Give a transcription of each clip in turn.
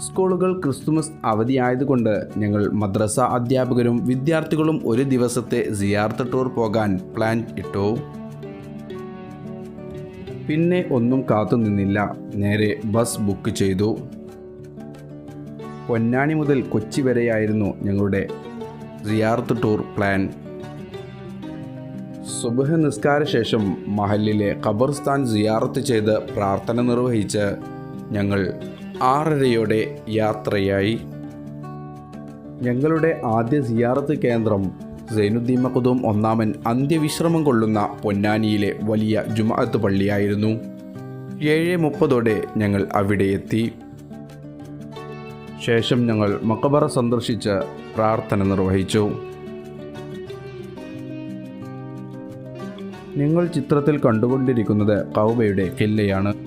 സ്കൂളുകൾ ക്രിസ്തുമസ് അവധിയായതുകൊണ്ട് ഞങ്ങൾ മദ്രസ അധ്യാപകരും വിദ്യാർത്ഥികളും ഒരു ദിവസത്തെ സിയാർത്ത് ടൂർ പോകാൻ പ്ലാൻ ഇട്ടു. പിന്നെ ഒന്നും കാത്തു നിന്നില്ല. നേരെ ബസ് ബുക്ക് ചെയ്തു. പൊന്നാനി മുതൽ കൊച്ചി വരെയായിരുന്നു ഞങ്ങളുടെ സിയാർത്ത് ടൂർ പ്ലാൻ. സുബഹ നിസ്കാര ശേഷം മഹലിലെ ഖബർസ്ഥാൻ സിയാറത്ത് ചെയ്ത് പ്രാർത്ഥന നിർവഹിച്ച് ഞങ്ങൾ ആറരയോടെ യാത്രയായി. ഞങ്ങളുടെ ആദ്യ സിയാറത്ത് കേന്ദ്രം സൈനുദ്ദീൻ മഖദൂം ഒന്നാമൻ അന്ത്യവിശ്രമം കൊള്ളുന്ന പൊന്നാനിയിലെ വലിയ ജുമാഅത്ത് പള്ളിയായിരുന്നു. ഏഴ് മുപ്പതോടെ ഞങ്ങൾ അവിടെ എത്തി. ശേഷം ഞങ്ങൾ മക്കബറ സന്ദർശിച്ച് പ്രാർത്ഥന നിർവഹിച്ചു. നിങ്ങൾ ചിത്രത്തിൽ കണ്ടുകൊണ്ടിരിക്കുന്നത് കൗബയുടെ കില്ലയാണ്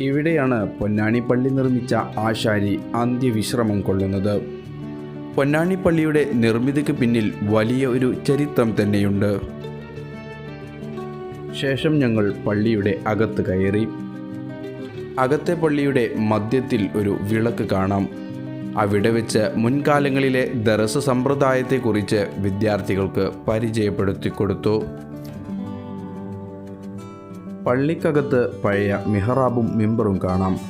ഇവിടെയാണ് പൊന്നാനി പള്ളി നിർമ്മിച്ച ആശാരി അന്ത്യവിശ്രമം കൊള്ളുന്നത്. പൊന്നാനി പള്ളിയുടെ നിർമ്മിതിക്ക് പിന്നിൽ വലിയ ഒരു ചരിത്രം തന്നെയുണ്ട്. ശേഷം ഞങ്ങൾ പള്ളിയുടെ അകത്ത് കയറി. അകത്തെ പള്ളിയുടെ മധ്യത്തിൽ ഒരു വിളക്ക് കാണാം. അവിടെ വെച്ച് മുൻകാലങ്ങളിലെ ദറസ് സമ്പ്രദായത്തെക്കുറിച്ച് വിദ്യാർത്ഥികൾക്ക് പരിചയപ്പെടുത്തി കൊടുത്തു. പള്ളിക്കകത്ത് പഴയ മിഹറാബും മിമ്പറും കാണാം.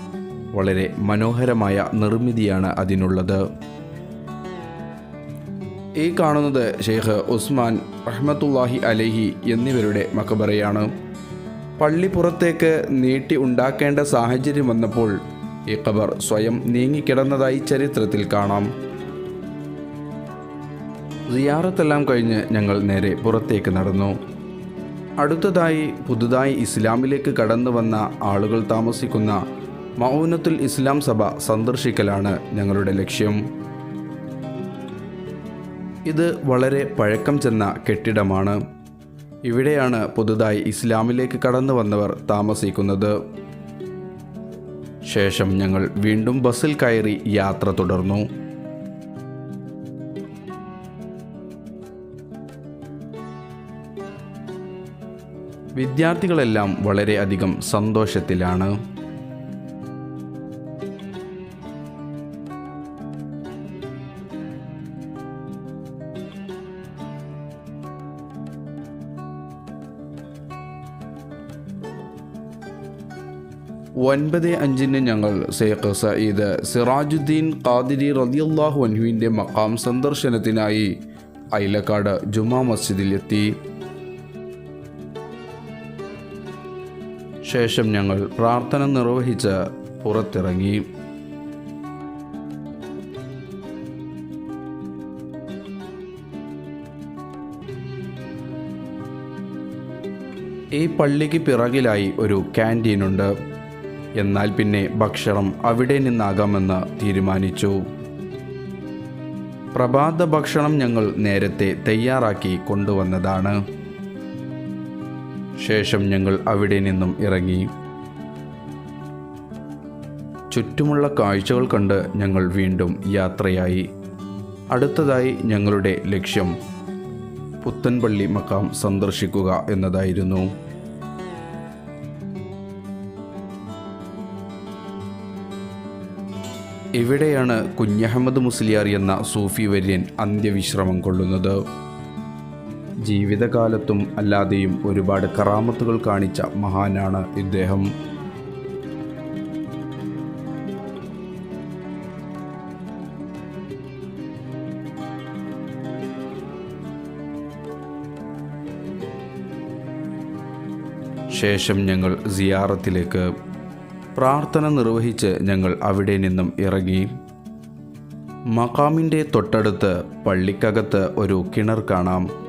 വളരെ മനോഹരമായ നിർമ്മിതിയാണ് അതിനുള്ളത്. ഈ കാണുന്നത് ഷെയ്ഖ് ഉസ്മാൻ റഹ്മത്തുല്ലാഹി അലഹി എന്നിവരുടെ മക്കബറയാണ് പള്ളി പുറത്തേക്ക് നീട്ടി ഉണ്ടാക്കേണ്ട സാഹചര്യം വന്നപ്പോൾ ഈ ഖബർ സ്വയം നീങ്ങിക്കിടന്നതായി ചരിത്രത്തിൽ കാണാം. സിയാറത്തെല്ലാം കഴിഞ്ഞ് ഞങ്ങൾ നേരെ പുറത്തേക്ക് നടന്നു. അടുത്തതായി പുതുതായി ഇസ്ലാമിലേക്ക് കടന്നു വന്ന ആളുകൾ താമസിക്കുന്ന മൗനത്തുൽ ഇസ്ലാം സഭ സന്ദർശിക്കലാണ് ഞങ്ങളുടെ ലക്ഷ്യം. ഇത് വളരെ പഴക്കം ചെന്ന കെട്ടിടമാണ്. ഇവിടെയാണ് പുതുതായി ഇസ്ലാമിലേക്ക് കടന്നു വന്നവർ താമസിക്കുന്നത്. ശേഷം ഞങ്ങൾ വീണ്ടും ബസ്സിൽ കയറി യാത്ര തുടർന്നു. വിദ്യാർത്ഥികളെല്ലാം വളരെയധികം സന്തോഷത്തിലാണ്. ഒൻപത് അഞ്ചിന് ഞങ്ങൾ സേഖ് സയ്യിദ് സിറാജുദ്ദീൻ ഖാദിരി റളിയല്ലാഹു അൻഹുവിന്റെ മക്കാം സന്ദർശനത്തിനായി ഐലക്കാട് ജുമാ മസ്ജിദിലെത്തി. ശേഷം ഞങ്ങൾ പ്രാർത്ഥന നിർവഹിച്ച് പുറത്തിറങ്ങി. ഈ പള്ളിക്ക് പിറകിലായി ഒരു ക്യാന്റീനുണ്ട് എന്നാൽ പിന്നെ ഭക്ഷണം അവിടെ നിന്നാകാമെന്ന് തീരുമാനിച്ചു. പ്രഭാത ഭക്ഷണം ഞങ്ങൾ നേരത്തെ തയ്യാറാക്കി കൊണ്ടുവന്നതാണ്. ശേഷം ഞങ്ങൾ അവിടെ നിന്നും ഇറങ്ങി. ചുറ്റുമുള്ള കാഴ്ചകൾ കണ്ട് ഞങ്ങൾ വീണ്ടും യാത്രയായി. അടുത്തതായി ഞങ്ങളുടെ ലക്ഷ്യം പുത്തൻപള്ളി മക്കാം സന്ദർശിക്കുക എന്നതായിരുന്നു. ഇവിടെയാണ് കുഞ്ഞഹമ്മദ് മുസ്ലിയാർ എന്ന സൂഫി വര്യൻ അന്ത്യവിശ്രമം കൊള്ളുന്നത്. ജീവിതകാലത്തും അല്ലാതെയും ഒരുപാട് കറാമത്തുകൾ കാണിച്ച മഹാനാണ് ഇദ്ദേഹം. ശേഷം ഞങ്ങൾ സിയാറത്തിലേക്ക് പ്രാർത്ഥന നിർവഹിച്ച് ഞങ്ങൾ അവിടെ നിന്നും ഇറങ്ങി. മക്കാമിന്റെ തൊട്ടടുത്ത് പള്ളിക്കകത്ത് ഒരു കിണർ കാണാം.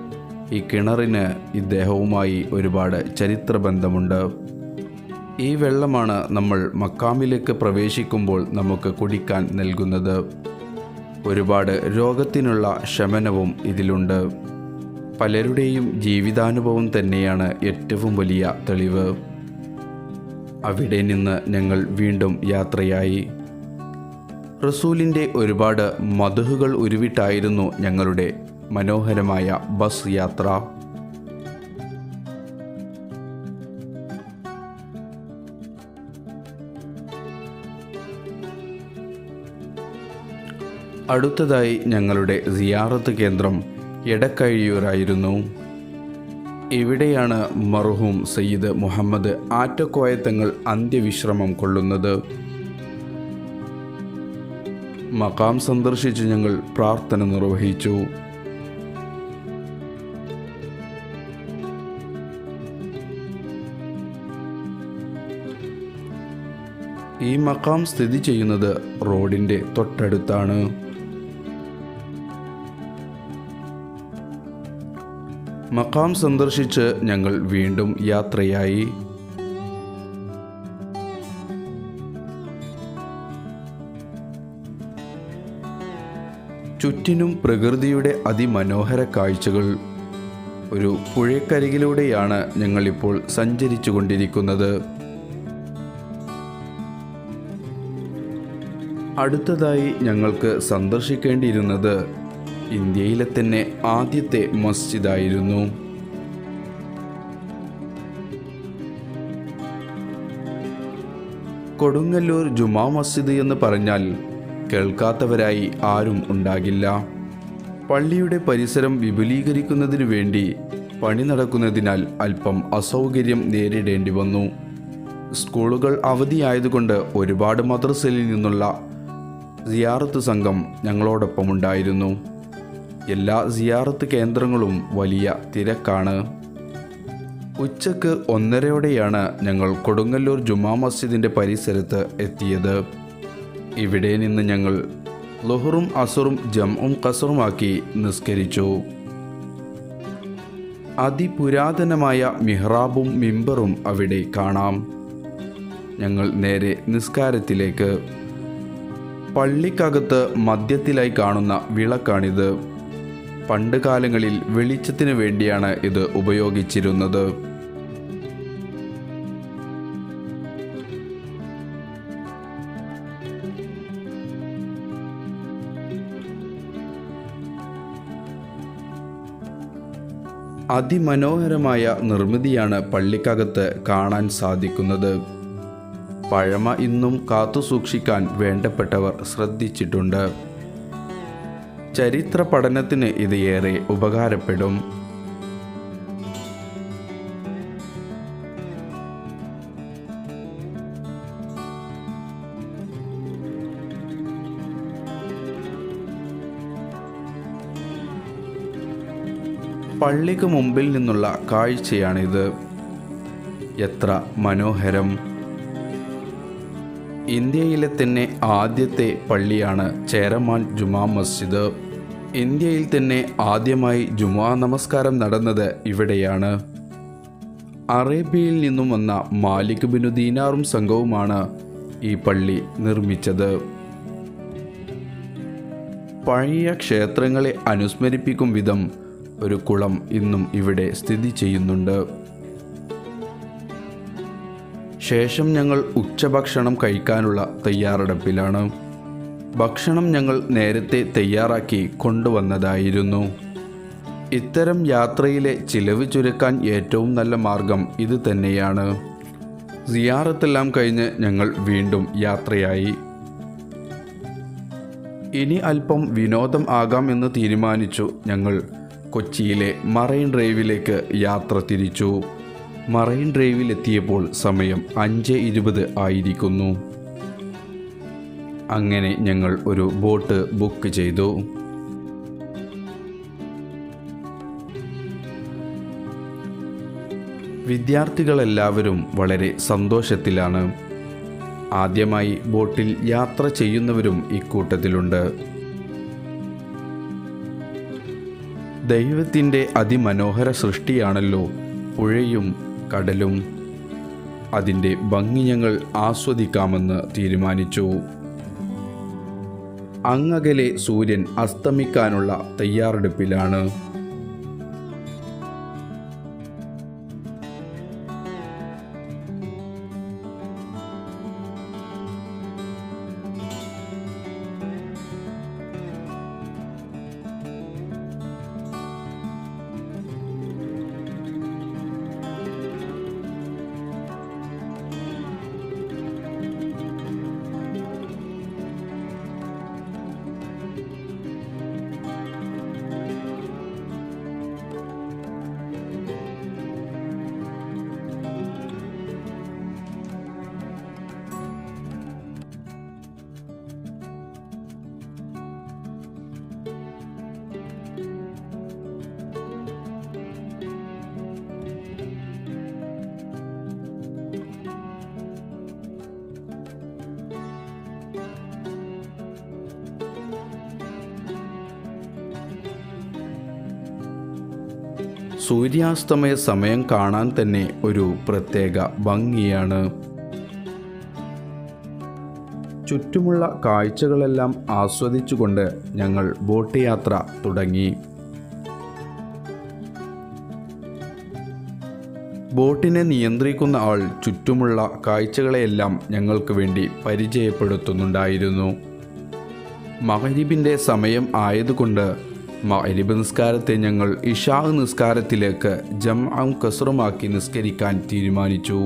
ഈ കിണറിന് ഇദ്ദേഹവുമായി ഒരുപാട് ചരിത്രബന്ധമുണ്ട്. ഈ വെള്ളമാണ് നമ്മൾ മക്കാമിലേക്ക് പ്രവേശിക്കുമ്പോൾ നമുക്ക് കുടിക്കാൻ നൽകുന്നത്. ഒരുപാട് രോഗത്തിനുള്ള ശമനവും ഇതിലുണ്ട്. പലരുടെയും ജീവിതാനുഭവം തന്നെയാണ് ഏറ്റവും വലിയ തെളിവ്. അവിടെ നിന്ന് ഞങ്ങൾ വീണ്ടും യാത്രയായി. റസൂലിന്റെ ഒരുപാട് മധുഹുകൾ ഉരുവിട്ടായിരുന്നു ഞങ്ങളുടെ മനോഹരമായ ബസ് യാത്ര. അടുത്തതായി ഞങ്ങളുടെ സിയാറത്ത് കേന്ദ്രം എടക്കഴിയൂരായിരുന്നു. ഇവിടെയാണ് മർഹൂം സയ്യിദ് മുഹമ്മദ് ആറ്റക്കോയത്തങ്ങൾ അന്ത്യവിശ്രമം കൊള്ളുന്നത്. മക്കാം സന്ദർശിച്ച് ഞങ്ങൾ പ്രാർത്ഥന നിർവഹിച്ചു. ഈ മക്കാം സ്ഥിതി ചെയ്യുന്നത് റോഡിന്റെ തൊട്ടടുത്താണ്. മക്കാം സന്ദർശിച്ച് ഞങ്ങൾ വീണ്ടും യാത്രയായി. ചുറ്റിനും പ്രകൃതിയുടെ അതിമനോഹര കാഴ്ചകൾ. ഒരു പുഴക്കരികിലൂടെയാണ് ഞങ്ങളിപ്പോൾ സഞ്ചരിച്ചു കൊണ്ടിരിക്കുന്നത് അടുത്തതായി ഞങ്ങൾക്ക് സന്ദർശിക്കേണ്ടിയിരുന്നത് ഇന്ത്യയിലെ തന്നെ ആദ്യത്തെ മസ്ജിദായിരുന്നു. കൊടുങ്ങല്ലൂർ ജുമാ മസ്ജിദ് എന്ന് പറഞ്ഞാൽ കേൾക്കാത്തവരായി ആരും ഉണ്ടാകില്ല. പള്ളിയുടെ പരിസരം വിപുലീകരിക്കുന്നതിനു വേണ്ടി പണി നടക്കുന്നതിനാൽ അല്പം അസൗകര്യം നേരിടേണ്ടി വന്നു. സ്കൂളുകൾ അവധിയായതുകൊണ്ട് ഒരുപാട് മദ്രസയിൽ നിന്നുള്ള സിയാറത്ത് സംഘം ഞങ്ങളോടൊപ്പം ഉണ്ടായിരുന്നു എല്ലാ സിയാറത്ത് കേന്ദ്രങ്ങളും വലിയ തിരക്കാണ്. ഉച്ചയ്ക്ക് ഒന്നരയോടെയാണ് ഞങ്ങൾ കൊടുങ്ങല്ലൂർ ജുമാ മസ്ജിദിന്റെ പരിസരത്ത് എത്തിയത്. ഇവിടെ നിന്ന് ഞങ്ങൾ ലുഹറും അസുറും ജംഉം കസറുമാക്കി നിസ്കരിച്ചു. അതിപുരാതനമായ മിഹ്റാബും മിമ്പറും അവിടെ കാണാം. ഞങ്ങൾ നേരെ നിസ്കാരത്തിലേക്ക് പള്ളിക്കകത്ത് മദ്യത്തിലായി കാണുന്ന വിളക്കാണിത്. പണ്ട് കാലങ്ങളിൽ വെളിച്ചത്തിന് വേണ്ടിയാണ് ഇത് ഉപയോഗിച്ചിരുന്നത്. അതിമനോഹരമായ നിർമ്മിതിയാണ് പള്ളിക്കകത്ത് കാണാൻ സാധിക്കുന്നത്. പഴമ ഇന്നും കാത്തുസൂക്ഷിക്കാൻ വേണ്ടപ്പെട്ടവർ ശ്രദ്ധിച്ചിട്ടുണ്ട്. ചരിത്ര പഠനത്തിന് ഇത് ഏറെ ഉപകാരപ്പെടും. പള്ളിക്ക് മുമ്പിൽ നിന്നുള്ള കാഴ്ചയാണിത്. എത്ര മനോഹരം. ഇന്ത്യയിലെ തന്നെ ആദ്യത്തെ പള്ളിയാണ് ചേരമാൻ ജുമാ മസ്ജിദ്. ഇന്ത്യയിൽ തന്നെ ആദ്യമായി ജുമാ നമസ്കാരം നടന്നത് ഇവിടെയാണ്. അറേബ്യയിൽ നിന്നും വന്ന മാലിക് ബിനു ദീനാറും സംഘവുമാണ് ഈ പള്ളി നിർമ്മിച്ചത്. പഴയ ക്ഷേത്രങ്ങളെ അനുസ്മരിപ്പിക്കും വിധം ഒരു കുളം ഇന്നും ഇവിടെ സ്ഥിതി ചെയ്യുന്നുണ്ട്. ശേഷം ഞങ്ങൾ ഉച്ചഭക്ഷണം കഴിക്കാനുള്ള തയ്യാറെടുപ്പിലാണ്. ഭക്ഷണം ഞങ്ങൾ നേരത്തെ തയ്യാറാക്കി കൊണ്ടുവന്നതായിരുന്നു. ഇത്തരം യാത്രയിലെ ചിലവ് ചുരുക്കാൻ ഏറ്റവും നല്ല മാർഗം ഇത് തന്നെയാണ്. സിയാറത്തെല്ലാം കഴിഞ്ഞ് ഞങ്ങൾ വീണ്ടും യാത്രയായി. ഇനി അല്പം വിനോദം ആകാം എന്ന് തീരുമാനിച്ചു ഞങ്ങൾ കൊച്ചിയിലെ മറൈൻ ഡ്രൈവിലേക്ക് യാത്ര തിരിച്ചു. മറൈൻ ഡ്രൈവിൽ എത്തിയപ്പോൾ സമയം അഞ്ച് ഇരുപത് ആയിരിക്കുന്നു. അങ്ങനെ ഞങ്ങൾ ഒരു ബോട്ട് ബുക്ക് ചെയ്തു. വിദ്യാർത്ഥികളെല്ലാവരും വളരെ സന്തോഷത്തിലാണ്. ആദ്യമായി ബോട്ടിൽ യാത്ര ചെയ്യുന്നവരും ഇക്കൂട്ടത്തിലുണ്ട്. ദൈവത്തിന്റെ അതിമനോഹര സൃഷ്ടിയാണല്ലോ പുഴയും കടലും അതിന്റെ ഭംഗി ഞങ്ങൾ ആസ്വദിക്കാമെന്ന് തീരുമാനിച്ചു. അങ്ങകലെ സൂര്യൻ അസ്തമിക്കാനുള്ള തയ്യാറെടുപ്പിലാണ്. സൂര്യാസ്തമയ സമയം കാണാൻ തന്നെ ഒരു പ്രത്യേക ഭംഗിയാണ്. ചുറ്റുമുള്ള കാഴ്ചകളെല്ലാം ആസ്വദിച്ചുകൊണ്ട് ഞങ്ങൾ ബോട്ട് യാത്ര തുടങ്ങി. ബോട്ടിനെ നിയന്ത്രിക്കുന്ന ആൾ ചുറ്റുമുള്ള കാഴ്ചകളെയെല്ലാം ഞങ്ങൾക്ക് വേണ്ടി പരിചയപ്പെടുത്തുന്നുണ്ടായിരുന്നു. മഹരീബിന്റെ സമയം ആയതുകൊണ്ട് മഹരിബ് നിസ്കാരത്തെ ഞങ്ങൾ ഇഷാ നിസ്കാരത്തിലേക്ക് ജംഅം കസറുമാക്കി നിസ്കരിക്കാൻ തീരുമാനിച്ചു.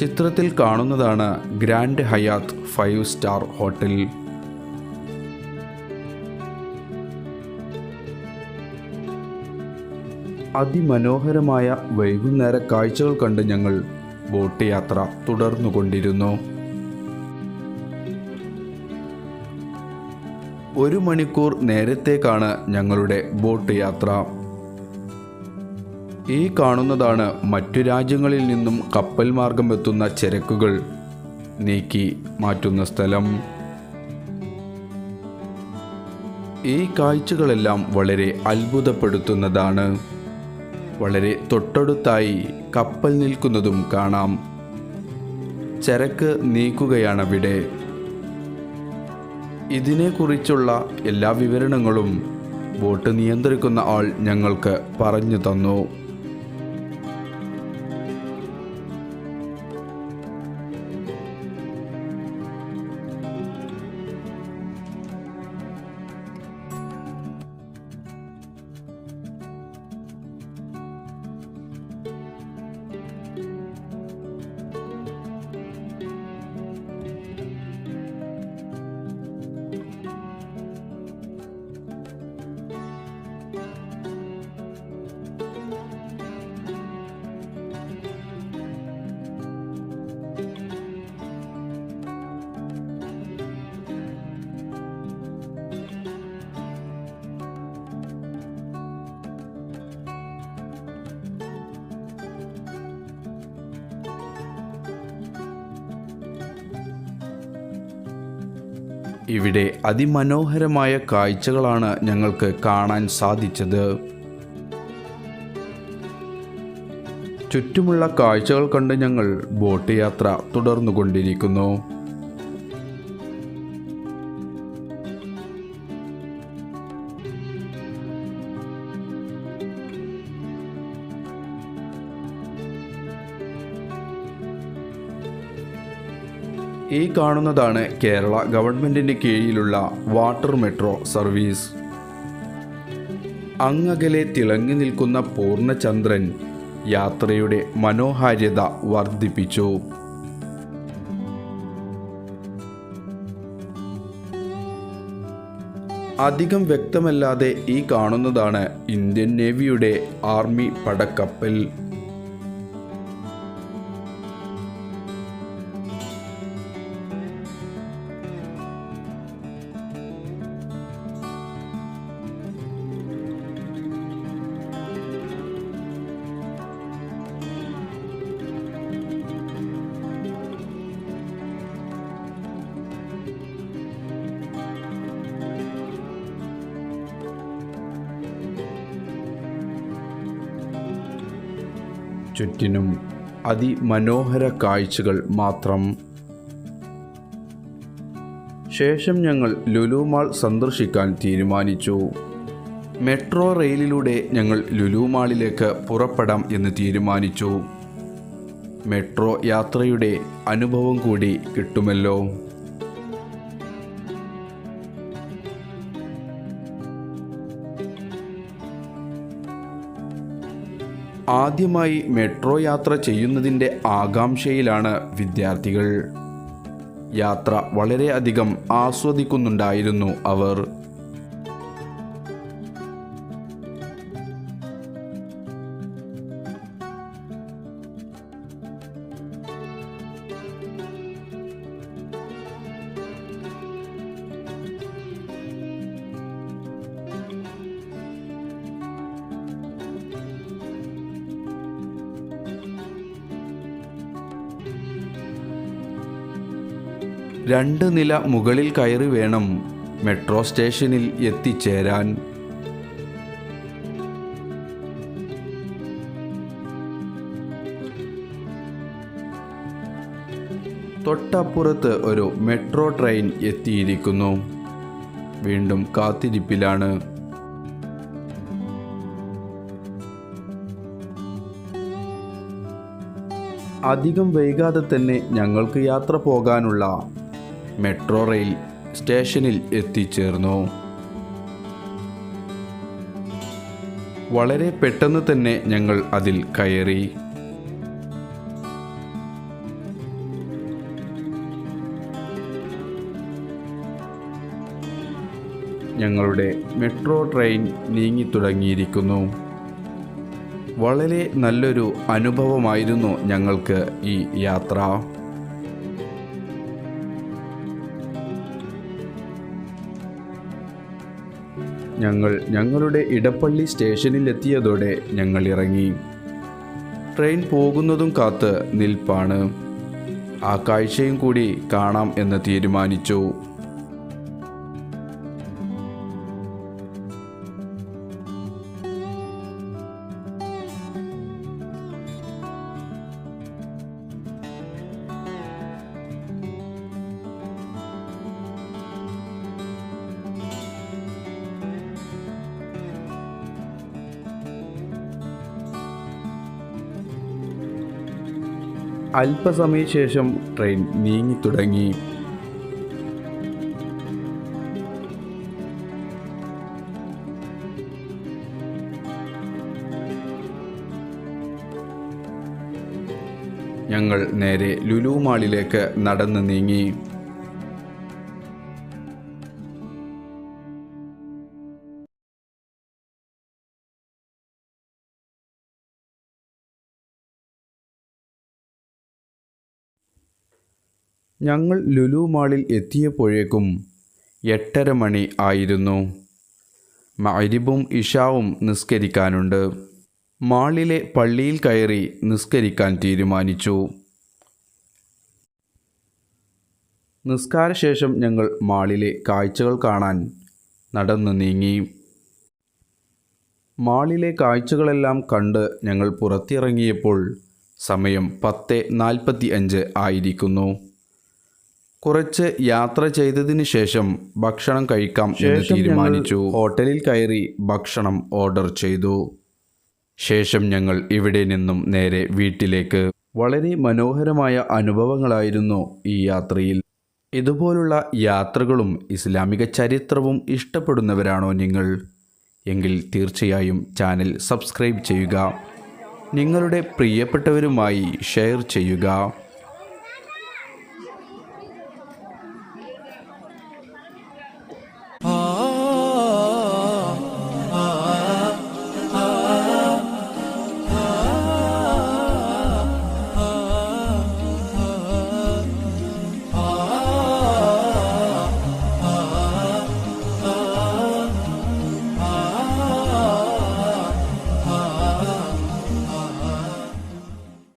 ചിത്രത്തിൽ കാണുന്നതാണ് grand Hyatt five star hotel. അതിമനോഹരമായ വൈകുന്നേര കാഴ്ചകൾ കണ്ട് ഞങ്ങൾ ബോട്ട് യാത്ര തുടർന്നുകൊണ്ടിരുന്നു. ഒരു മണിക്കൂർ നേരത്തേക്കാണ് ഞങ്ങളുടെ ബോട്ട് യാത്ര. ഈ കാണുന്നതാണ് മറ്റു രാജ്യങ്ങളിൽ നിന്നും കപ്പൽ മാർഗം എത്തുന്ന ചരക്കുകൾ നീക്കി മാറ്റുന്ന സ്ഥലം. ഈ കാഴ്ചകളെല്ലാം വളരെ അത്ഭുതപ്പെടുത്തുന്നതാണ്. വളരെ തൊട്ടടുത്തായി കപ്പൽ നിൽക്കുന്നതും കാണാം. ചരക്ക് നീക്കുകയാണവിടെ ഇതിനെക്കുറിച്ചുള്ള എല്ലാ വിവരണങ്ങളും ബോട്ട് നിയന്ത്രിക്കുന്ന ആൾ ഞങ്ങൾക്ക് പറഞ്ഞു തന്നു. ഇവിടെ അതിമനോഹരമായ കാഴ്ചകളാണ് ഞങ്ങൾക്ക് കാണാൻ സാധിച്ചത്. ചുറ്റുമുള്ള കാഴ്ചകൾ കണ്ട് ഞങ്ങൾ ബോട്ട് യാത്ര തുടർന്നുകൊണ്ടിരിക്കുന്നു. ഈ കാണുന്നതാണ് കേരള ഗവൺമെന്റിന്റെ കീഴിലുള്ള വാട്ടർ മെട്രോ സർവീസ്. അങ്ങകലെ തിളങ്ങി നിൽക്കുന്ന പൂർണചന്ദ്രൻ യാത്രയുടെ മനോഹാരിത വർദ്ധിപ്പിച്ചു. അധികം വ്യക്തമല്ലാതെ ഈ കാണുന്നതാണ് ഇന്ത്യൻ നേവിയുടെ ആർമി പടക്കപ്പൽ. ചുറ്റിനും അതിമനോഹര കാഴ്ചകൾ മാത്രം. ശേഷം ഞങ്ങൾ ലുലുമാൾ സന്ദർശിക്കാൻ തീരുമാനിച്ചു. മെട്രോ റെയിലിലൂടെ ഞങ്ങൾ ലുലുമാളിലേക്ക് പുറപ്പെടാം എന്ന് തീരുമാനിച്ചു. മെട്രോ യാത്രയുടെ അനുഭവം കൂടി കിട്ടുമല്ലോ. ആദ്യമായി മെട്രോ യാത്ര ചെയ്യുന്നതിന്റെ ആകാംക്ഷയിലാണ് വിദ്യാർത്ഥികൾ. യാത്ര വളരെയധികം ആസ്വദിക്കുന്നുണ്ടായിരുന്നു അവർ. രണ്ട് നില മുകളിൽ കയറി വേണം മെട്രോ സ്റ്റേഷനിൽ എത്തിച്ചേരാൻ. തൊട്ടപ്പുറത്ത് ഒരു മെട്രോ ട്രെയിൻ എത്തിയിരിക്കുന്നു. വീണ്ടും കാത്തിരിപ്പിലാണ്. അധികം വൈകാതെ തന്നെ ഞങ്ങൾക്ക് യാത്ര പോകാനുള്ള മെട്രോ റെയിൽ സ്റ്റേഷനിൽ എത്തിച്ചേർന്നു. വളരെ പെട്ടെന്ന് തന്നെ ഞങ്ങൾ അതിൽ കയറി. ഞങ്ങളുടെ മെട്രോ ട്രെയിൻ നീങ്ങി തുടങ്ങിയിരിക്കുന്നു. വളരെ നല്ലൊരു അനുഭവമായിരുന്നു ഞങ്ങൾക്ക് ഈ യാത്ര. ഞങ്ങൾ ഞങ്ങളുടെ ഇടപ്പള്ളി സ്റ്റേഷനിലെത്തിയതോടെ ഞങ്ങൾ ഇറങ്ങി. ട്രെയിൻ പോകുന്നതും കാത്ത് നിൽപ്പാണ്. ആ കാഴ്ചയും കൂടി കാണാം എന്ന് തീരുമാനിച്ചു. അല്പസമയശേഷം ട്രെയിൻ നീങ്ങി തുടങ്ങി. ഞങ്ങൾ നേരെ ലുലു മാളിലേക്ക് നടന്നു നീങ്ങി. ഞങ്ങൾ ലുലു മാളിൽ എത്തിയപ്പോഴേക്കും എട്ടര മണി ആയിരുന്നു. മരിബും ഇഷാവും നിസ്കരിക്കാനുണ്ട്. മാളിലെ പള്ളിയിൽ കയറി നിസ്കരിക്കാൻ തീരുമാനിച്ചു. നിസ്കാരശേഷം ഞങ്ങൾ മാളിലെ കാഴ്ചകൾ കാണാൻ നടന്നു നീങ്ങി. മാളിലെ കാഴ്ചകളെല്ലാം കണ്ട് ഞങ്ങൾ പുറത്തിറങ്ങിയപ്പോൾ സമയം പത്ത് നാൽപ്പത്തി അഞ്ച് ആയിരിക്കുന്നു. കുറച്ച് യാത്ര ചെയ്തതിന് ശേഷം ഭക്ഷണം കഴിക്കാം എന്ന് തീരുമാനിച്ചു. ഹോട്ടലിൽ കയറി ഭക്ഷണം ഓർഡർ ചെയ്തു. ശേഷം ഞങ്ങൾ ഇവിടെ നിന്നും നേരെ വീട്ടിലേക്ക്. വളരെ മനോഹരമായ അനുഭവങ്ങളായിരുന്നു ഈ യാത്രയിൽ. ഇതുപോലുള്ള യാത്രകളും ഇസ്ലാമിക ചരിത്രവും ഇഷ്ടപ്പെടുന്നവരാണോ നിങ്ങൾ? എങ്കിൽ തീർച്ചയായും ചാനൽ സബ്സ്ക്രൈബ് ചെയ്യുക. നിങ്ങളുടെ പ്രിയപ്പെട്ടവരുമായി ഷെയർ ചെയ്യുക.